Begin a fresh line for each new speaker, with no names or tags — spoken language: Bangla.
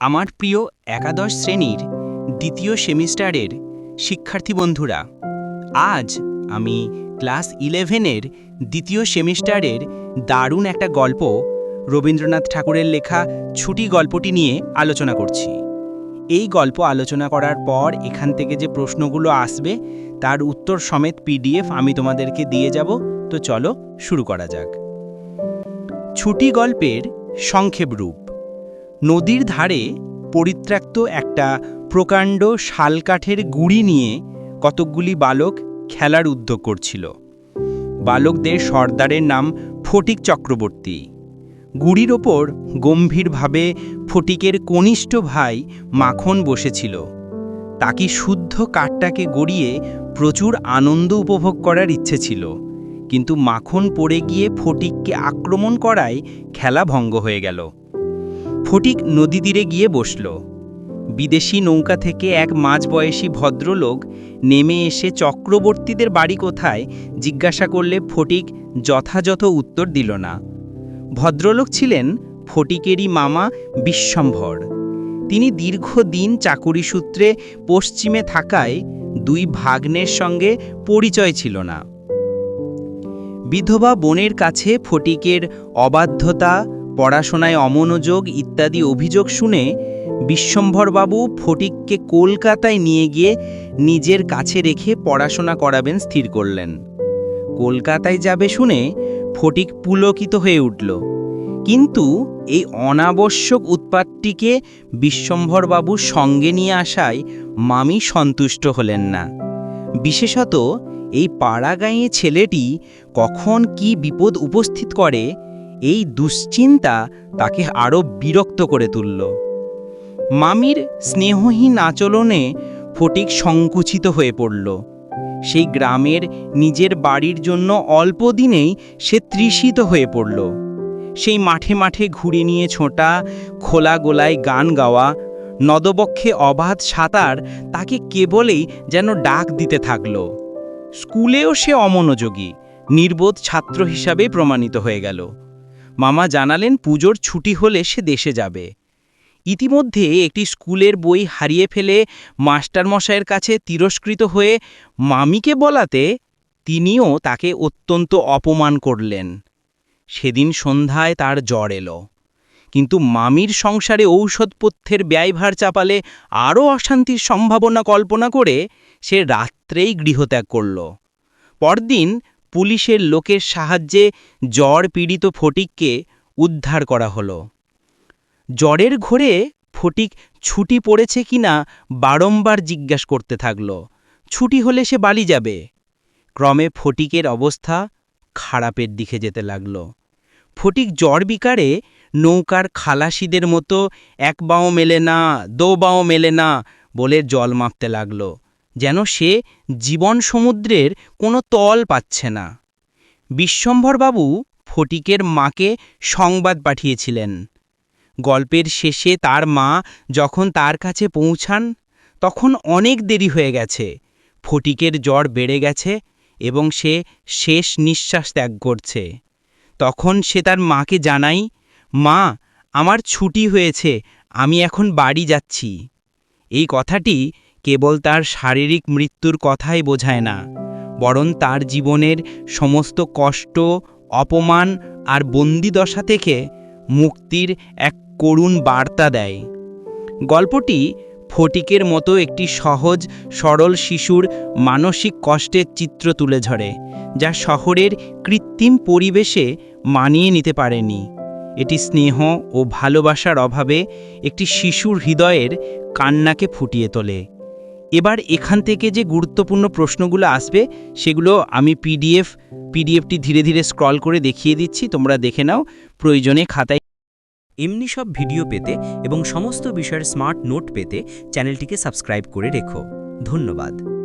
আমার প্রিয় একাদশ শ্রেণির দ্বিতীয় সেমিস্টারের শিক্ষার্থী বন্ধুরা, আজ আমি ক্লাস ইলেভেনের দ্বিতীয় সেমিস্টারের দারুণ একটা গল্প রবীন্দ্রনাথ ঠাকুরের লেখা ছুটি গল্পটি নিয়ে আলোচনা করছি। এই গল্প আলোচনা করার পর এখান থেকে যে প্রশ্নগুলো আসবে, তার উত্তর সমেত পিডিএফ আমি তোমাদেরকে দিয়ে যাব। তো চলো শুরু করা যাক। ছুটি গল্পের সংক্ষেপ রূপ। নদীর ধারে পরিত্যক্ত একটা প্রকাণ্ড শালকাঠের গুড়ি নিয়ে কতকগুলি বালক খেলার উদ্যোগ করছিল। বালকদের সর্দারের নাম ফটিক চক্রবর্তী। গুড়ির ওপর গম্ভীরভাবে ফটিকের কনিষ্ঠ ভাই মাখন বসেছিল। তাকে শুদ্ধ কাঠটাকে গড়িয়ে প্রচুর আনন্দ উপভোগ করার ইচ্ছে ছিল। কিন্তু মাখন পড়ে গিয়ে ফটিককে আক্রমণ করায় খেলা ভঙ্গ হয়ে গেল। ফটিক নদী তীরে গিয়ে বসল। বিদেশি নৌকা থেকে এক মাঝবয়সী ভদ্রলোক নেমে এসে চক্রবর্তীদের বাড়ি কোথায় জিজ্ঞাসা করলে ফটিক যথাযথ উত্তর দিল না। ভদ্রলোক ছিলেন ফটিকেরই মামা বিশ্বম্ভর। তিনি দীর্ঘদিন চাকুরি সূত্রে পশ্চিমে থাকায় দুই ভাগ্নের সঙ্গে পরিচয় ছিল না। বিধবা বোনের কাছে ফটিকের অবাধ্যতা পড়াশোনায় অমনোযোগ ইত্যাদি অভিযোগ শুনে বিশ্বম্ভরবাবু ফটিককে কলকাতায় নিয়ে গিয়ে নিজের কাছে রেখে পড়াশোনা করাবেন স্থির করলেন। কলকাতায় যাবে শুনে ফটিক পুলকিত হয়ে উঠল। কিন্তু এই অনাবশ্যক উৎপাতটিকে বিশ্বম্ভরবাবু সঙ্গে নিয়ে আসায় মামি সন্তুষ্ট হলেন না। বিশেষত এই পাড়াগাঁয়ে ছেলেটি কখন কি বিপদ উপস্থিত করে এই দুশ্চিন্তা তাকে আরও বিরক্ত করে তুলল। মামির স্নেহহীন আচরণে ফটিক সংকুচিত হয়ে পড়ল। সেই গ্রামের নিজের বাড়ির জন্য অল্প দিনেই সে তৃষিত হয়ে পড়ল। সেই মাঠে মাঠে ঘুরে নিয়ে ছোটা, খোলা গোলায় গান গাওয়া, নদবক্ষে অবাধ সাঁতার তাকে কেবলেই যেন ডাক দিতে থাকল। স্কুলেও সে অমনোযোগী, নির্বোধ ছাত্র হিসাবে প্রমাণিত হয়ে গেল। মামা জানালেন পুজোর ছুটি হলে সে দেশে যাবে। ইতিমধ্যে একটি স্কুলের বই হারিয়ে ফেলে মাস্টারমশাইয়ের কাছে তিরস্কৃত হয়ে মামিকে বলাতে তিনিও তাকে অত্যন্ত অপমান করলেন। সেদিন সন্ধ্যায় তার জ্বর এলো। কিন্তু মামির সংসারে ঔষধপথ্যের ব্যয়ভার চাপালে আরও অশান্তির সম্ভাবনা কল্পনা করে সে রাত্রেই গৃহত্যাগ করল। পরদিন পুলিশের লোকের সাহায্যে জ্বর পীড়িত ফটিককে উদ্ধার করা হলো। জ্বরের ঘোরে ফটিক ছুটি পড়েছে কিনা বারংবার জিজ্ঞাস করতে থাকল। ছুটি হলে সে বাড়ি যাবে। ক্রমে ফটিকের অবস্থা খারাপের দিকে যেতে লাগল। ফটিক জ্বর বিকারে নৌকার খালাসিদের মতো, এক বাও মেলে না, দো বাও মেলে না বলে জল মাপতে লাগল। যেন সে জীবন সমুদ্রের কোনো তল পাচ্ছে না। বিশ্বম্ভরবাবু ফটিকের মাকে সংবাদ পাঠিয়েছিলেন। গল্পের শেষে তার মা যখন তার কাছে পৌঁছান, তখন অনেক দেরি হয়ে গেছে। ফটিকের জ্বর বেড়ে গেছে এবং সে শেষ নিঃশ্বাস ত্যাগ করছে। তখন সে তার মাকে জানাই, মা, আমার ছুটি হয়েছে, আমি এখন বাড়ি যাচ্ছি। এই কথাটি কেবল তার শারীরিক মৃত্যুর কথাই বোঝায় না, বরং তার জীবনের সমস্ত কষ্ট, অপমান আর বন্দিদশা থেকে মুক্তির এক করুণ বার্তা দেয়। গল্পটি ফটিকের মতো একটি সহজ, সরল শিশুর মানসিক কষ্টের চিত্র তুলে ধরে, যা শহরের কৃত্রিম পরিবেশে মানিয়ে নিতে পারেনি। এটি স্নেহ ও ভালোবাসার অভাবে একটি শিশুর হৃদয়ের কান্নাকে ফুটিয়ে তোলে। এবার এখান থেকে যে গুরুত্বপূর্ণ প্রশ্নগুলো আসবে, সেগুলো আমি পিডিএফ, পিডিএফটি ধীরে ধীরে স্ক্রল করে দেখিয়ে দিচ্ছি, তোমরা দেখে নাও প্রয়োজনে খাতায়।
এমনি সব ভিডিও পেতে এবং সমস্ত বিষয়ের স্মার্ট নোট পেতে চ্যানেলটিকে সাবস্ক্রাইব করে রেখো। ধন্যবাদ।